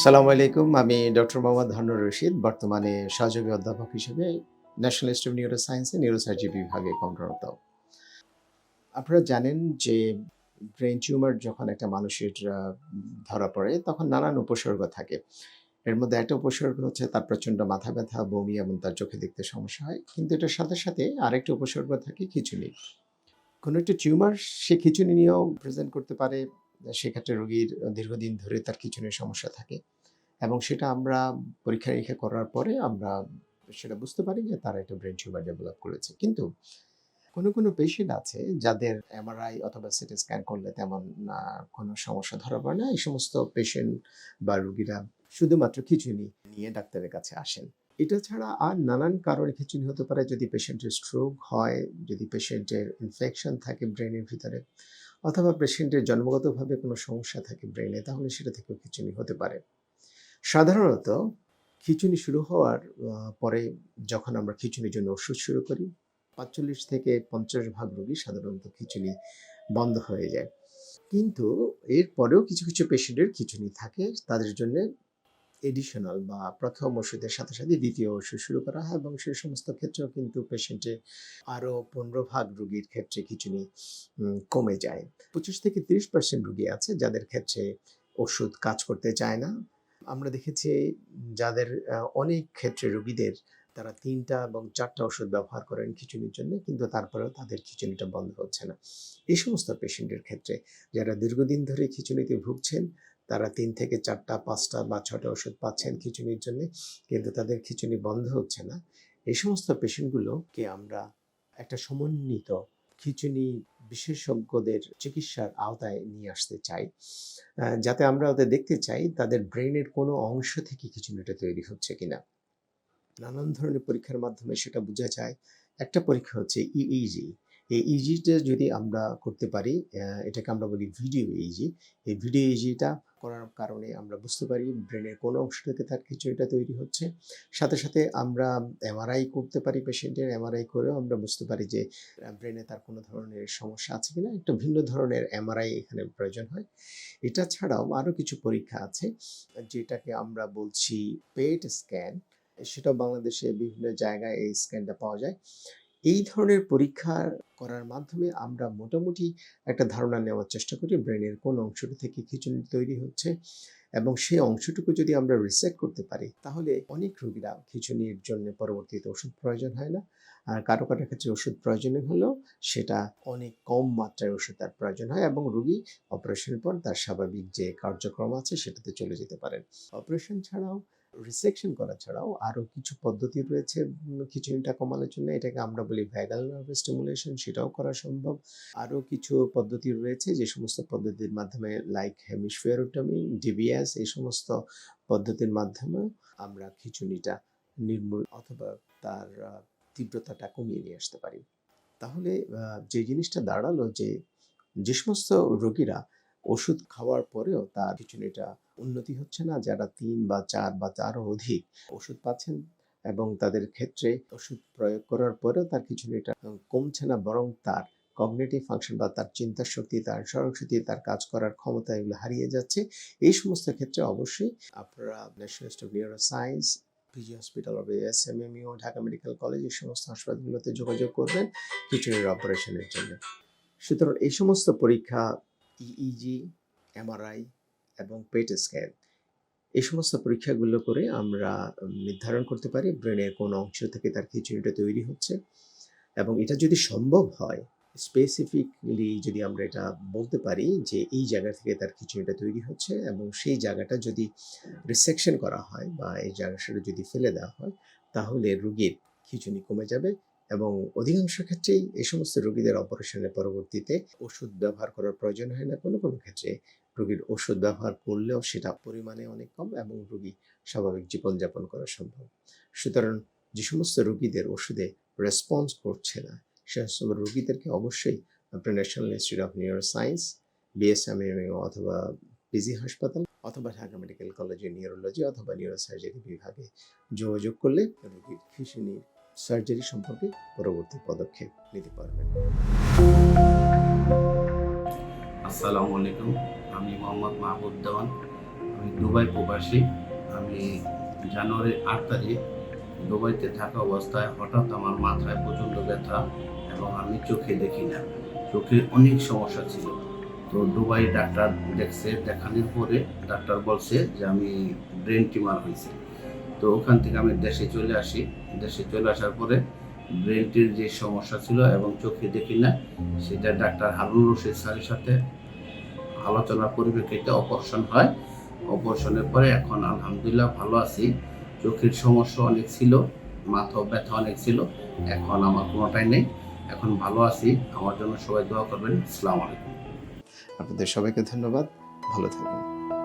আসসালামু আলাইকুম। আমি ডক্টর মোহাম্মদ হানুর রশিদ, বর্তমানে সহযোগী অধ্যাপক হিসেবে ন্যাশনাল ইনস্টিটিউট নিউরো সায়েন্সে নিউরোসার্জি বিভাগে কর্মরত। আপনারা জানেন যে ব্রেন টিউমার যখন একটা মানুষের ধরা পড়ে, তখন নানান উপসর্গ থাকে। এর মধ্যে একটা উপসর্গ হচ্ছে তার প্রচণ্ড মাথা ব্যথা, বমি এবং তার চোখে দেখতে সমস্যা হয়। কিন্তু এটার সাথে সাথে আরেকটা উপসর্গ থাকে খিচুনি। কোনো একটা টিউমার সে খিচুনি নিয়েও প্রেজেন্ট করতে পারে সেক্ষেত্রে রোগীর দীর্ঘদিন ধরে তার খিচুনির সমস্যা থাকে এবং সেটা আমরা পরীক্ষা নিরীক্ষা করার পরে আমরা সেটা বুঝতে পারি যে তারা একটা ব্রেন টিউমার ডেভেলপ করেছে। কিন্তু কোনো কোনো পেশেন্ট আছে যাদের এমআরআই অথবা সিটি স্ক্যান করলে তেমন কোনো সমস্যা ধরা পড়ে না। এই সমস্ত পেশেন্ট বা রুগীরা শুধুমাত্র খিচুনি নিয়ে ডাক্তারের কাছে আসেন। এটা ছাড়া আর নানান কারণে খিচুনি হতে পারে। যদি পেশেন্টের স্ট্রোক হয়, যদি পেশেন্টের ইনফেকশন থাকে ব্রেনের ভিতরে অথবা পেশেন্টের জন্মগতভাবে কোনো সমস্যা থাকে ব্রেনে তাহলে সেটা থেকেও খিচুনি হতে পারে। সাধারণত খিচুনি শুরু হওয়ার পরে যখন আমরা খিচুনির জন্য ওষুধ শুরু করি, পাঁচচল্লিশ থেকে পঞ্চাশ ভাগ রোগী সাধারণত খিচুনি বন্ধ হয়ে যায়। কিন্তু এরপরেও কিছু কিছু পেশেন্টের খিচুনি থাকে, তাদের জন্য এডিশনাল বা প্রথম ওষুধের সাথে সাথে দ্বিতীয় ওষুধ শুরু করা হয় এবং সেই সমস্ত ক্ষেত্রেও কিন্তু পেশেন্টের আরও পনেরো ভাগ রোগীর ক্ষেত্রে খিচুনি কমে যায়। পঁচিশ থেকে তিরিশ পার্সেন্ট রুগী আছে যাদের ক্ষেত্রে ওষুধ কাজ করতে চায় না। আমরা দেখেছি যাদের অনেক ক্ষেত্রে রুগীদের তারা তিনটা এবং চারটা ওষুধ ব্যবহার করেন খিচুনির জন্য, কিন্তু তারপরেও তাদের খিচুনিটা বন্ধ হচ্ছে না। এই সমস্ত পেশেন্টের ক্ষেত্রে যারা দীর্ঘদিন ধরে খিচুনিতে ভুগছেন তারা তিন থেকে চারটা, পাঁচটা বা ছটা ওষুধ পাচ্ছেন খিচুনির জন্য, কিন্তু তাদের খিচুনি বন্ধ হচ্ছে না। এই সমস্ত পেশেন্টগুলোকে আমরা একটা সমন্বিত খিচুনি বিশেষজ্ঞদের চিকিৎসার আওতায় নিয়ে আসতে চাই যাতে আমরা ওদের দেখতে চাই তাদের ব্রেনের কোনো অংশ থেকে খিচুনিটা তৈরি হচ্ছে কিনা। নানান ধরনের পরীক্ষার মাধ্যমে সেটা বোঝা যায়। একটা পরীক্ষা হচ্ছে ইইজি এই ইজিটা যদি আমরা করতে পারি এটাকে আমরা বলি ভিডিও ইজি এই ভিডিও ইজিটা করার কারণে আমরা বুঝতে পারি ব্রেনের কোন অংশ থেকে তার খিচুড়িটা তৈরি হচ্ছে। সাথে সাথে আমরা এমআরআই করতে পারি পেশেন্টের এমআরআই করেও আমরা বুঝতে পারি যে ব্রেনে তার কোনো ধরনের সমস্যা আছে কিনা। একটা ভিন্ন ধরনের এমআরআই এখানে প্রয়োজন হয়। এটা ছাড়াও আরও কিছু পরীক্ষা আছে, যেটাকে আমরা বলছি পেট স্ক্যান সেটাও বাংলাদেশে বিভিন্ন জায়গায় এই স্ক্যানটা পাওয়া যায়। এই ধরনের পরীক্ষা করার মাধ্যমে আমরা মোটামুটি একটা ধারণা নেওয়ার চেষ্টা করি ব্রেনের কোন অংশটি থেকে খিচুড়ি তৈরি হচ্ছে এবং সেই অংশটুকু যদি আমরা রিসেট করতে পারি, তাহলে অনেক রোগীরা খিচুনির জন্য পরবর্তীতে ওষুধ প্রয়োজন হয় না। আর কারও কারও ক্ষেত্রে ওষুধ প্রয়োজনীয় হলেও সেটা অনেক কম মাত্রায় ওষুধ তার প্রয়োজন হয় এবং রোগী অপারেশনের পর তার স্বাভাবিক যে কার্যক্রম আছে সেটাতে চলে যেতে পারেন। অপারেশন ছাড়াও রিসেকশন করা ছাড়াও আরও কিছু পদ্ধতি রয়েছে খিচুনিটা কমানোর জন্য। এটাকে আমরা বলি ভ্যাগাল নার্ভ স্টিমুলেশন সেটাও করা সম্ভব। আরও কিছু পদ্ধতি রয়েছে যে সমস্ত পদ্ধতির মাধ্যমে লাইক হেমিসফিয়ারোটমি ডিবিএস এই সমস্ত পদ্ধতির মাধ্যমে আমরা খিচুনিটা নির্মূল অথবা তার তীব্রতাটা কমিয়ে নিয়ে আসতে পারি। তাহলে যে জিনিসটা দাঁড়াল যে যে সমস্ত রোগীরা ওষুধ খাওয়ার পরেও তার খিচুনিটা উন্নতি হচ্ছে না। যারা তিন বা চার বা তারও অধিক ওষুধ পাচ্ছেন এবং তাদের ক্ষেত্রে ওষুধ প্রয়োগ করার পরেও তার খিচুনিটা কমছে না, বরং তার কগনেটিভ ফাংশন বা তার চিন্তা শক্তি, তার স্মরণ শক্তি, তার কাজ করার ক্ষমতা এগুলো হারিয়ে যাচ্ছে। এই সমস্ত ক্ষেত্রে অবশ্যই আপনারা national of neuroscience PG hospital of S M M U Dhaka medical college এই সমস্ত হাসপাতালগুলোতে যোগাযোগ করবেন। খিচুনির অপারেশনের জন্য। সুতরাং এই সমস্ত পরীক্ষা ইইজি এমআরআই এবং পেট স্ক্যান এই সমস্ত পরীক্ষাগুলো করে আমরা নির্ধারণ করতে পারি ব্রেনের কোন অংশ থেকে তার খিচুড়িটা তৈরি হচ্ছে। এবং এটা যদি সম্ভব হয় স্পেসিফিকলি যদি আমরা এটা বলতে পারি যে এই জায়গা থেকে তার খিচুড়িটা তৈরি হচ্ছে এবং সেই জায়গাটা যদি রিসেকশন করা হয় বা এই জায়গাটা যদি ফেলে দেওয়া হয়, তাহলে রোগীর খিচুড়ি কমে যাবে এবং অধিকাংশ ক্ষেত্রেই এই সমস্ত রোগীদের অপারেশনের পরবর্তীতে ওষুধ ব্যবহার করার প্রয়োজন হয় না। কোনো কোনো ক্ষেত্রে রোগীর ওষুধ ব্যবহার করলেও সেটা পরিমাণে অনেক কম এবং রোগী স্বাভাবিক জীবনযাপন করা সম্ভব। সুতরাং যে সমস্ত রোগীদের ওষুধে রেসপন্স করছে না, সে সমস্ত রোগীদেরকে অবশ্যই আপনার national institute of neuroscience BSMMU অথবা পিজি হাসপাতাল অথবা ঢাকা মেডিকেল কলেজের নিউরোলজি অথবা নিউরো নিউরোসার্জারি বিভাগে যোগাযোগ করলে রোগীর খিচুনির সার্জারি সম্পর্কে পরবর্তী পদক্ষেপ নিতে পারবেন। আসসালামু আলাইকুম। আমি মোহাম্মদ মাহবুব দেওয়ান। আমি দুবাই প্রবাসী। আমি জানুয়ারির আট তারিখ দুবাইতে থাকা অবস্থায় হঠাৎ আমার মাথায় প্রচণ্ড ব্যথা এবং আমি চোখে দেখি না। চোখে অনেক সমস্যা ছিল। তো দুবাই ডাক্তার দেখছে, দেখানোর পরে ডাক্তার বলছে যে আমি ব্রেন টিউমার হয়েছে। তো ওখান থেকে আমি দেশে চলে আসি। দেশে চলে আসার পরে ব্রেনটির যে সমস্যা ছিল এবং চোখে দেখি না, সেটা ডাক্তার হারুন রশিদ স্যারের সাথে আলোচনার পরিপ্রেক্ষিতে অপারেশন হয়। অপারেশনের পরে এখন আলহামদুলিল্লাহ ভালো আছি। চোখের সমস্যা অনেক ছিল মাথা ব্যথা অনেক ছিল, এখন আমার কোনোটাই নেই। এখন ভালো আছি, আমার জন্য সবাই দোয়া করবেন। আসসালামু আলাইকুম। আপনাদের সবাইকে ধন্যবাদ। ভালো থাকবেন।